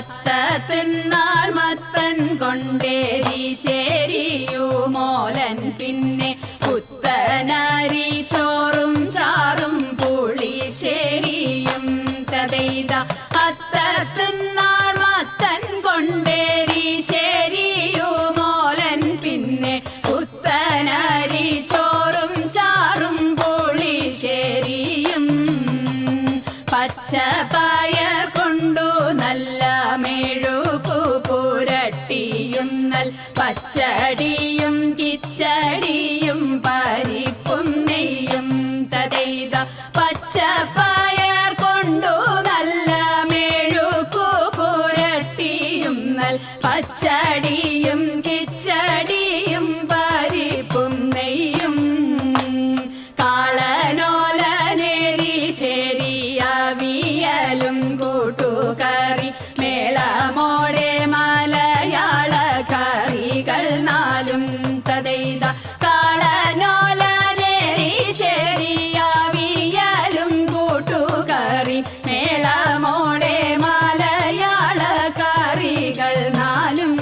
മത്ത തിന്നാൾ മത്തൻ കൊണ്ടേരി ശരിയു മോലൻ പിന്നെ പുത്തനരി ചോറും ചാറും പുളി ശരിയും തതൈത അത്ത തിന്നാൾ മത്തൻ കൊണ്ടേരി ശരിയു മോലൻ പിന്നെ പുത്തനരി ചോറും ചാറും പുളി ശരിയും പച്ചപ്പ മെഴുകു പുരട്ടിയുന്നൽ പച്ചടിയും കിച്ചടിയും പരിപ്പും നെയ്യും തതെയ്ത പച്ചപ്പയർ കൊണ്ടു നല്ല മെഴുകു പുരട്ടിയുന്നൽ പച്ചടിയും കിച്ചടിയും പരിപ്പും നെയ്യും. കാളനോലനേരി ശരിയവിയലും നാലും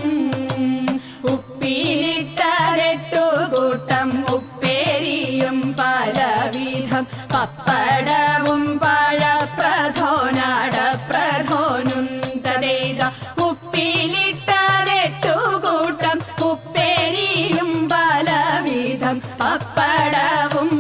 ഉപ്പിലിട്ടതെട്ടു കൂട്ടം ഉപ്പേരിയും പലവിധം പപ്പടവും പഴപ്രധോനാട പ്രധോനും തതേത ഉപ്പിലിട്ടു കൂട്ടം ഉപ്പേരിയും പലവിധം പപ്പടവും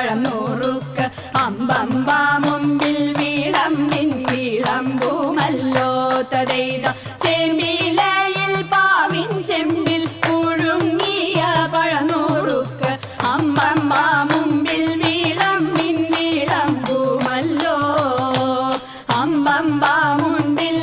പഴം നൂറുക്ക് അമ്പമ്പ മുമ്പിൽ വീളം നിൻ വീളമ്പൂമല്ലോ തതെയ്ത ചെമ്പിലയിൽ പാവിൻ ചെമ്പിൽ കുഴുങ്ങിയ പഴം നൂറുക്ക് അമ്പമ്പ മുമ്പിൽ വീളം നിൻ വീളമ്പൂമല്ലോ അമ്പമ്പ മുമ്പിൽ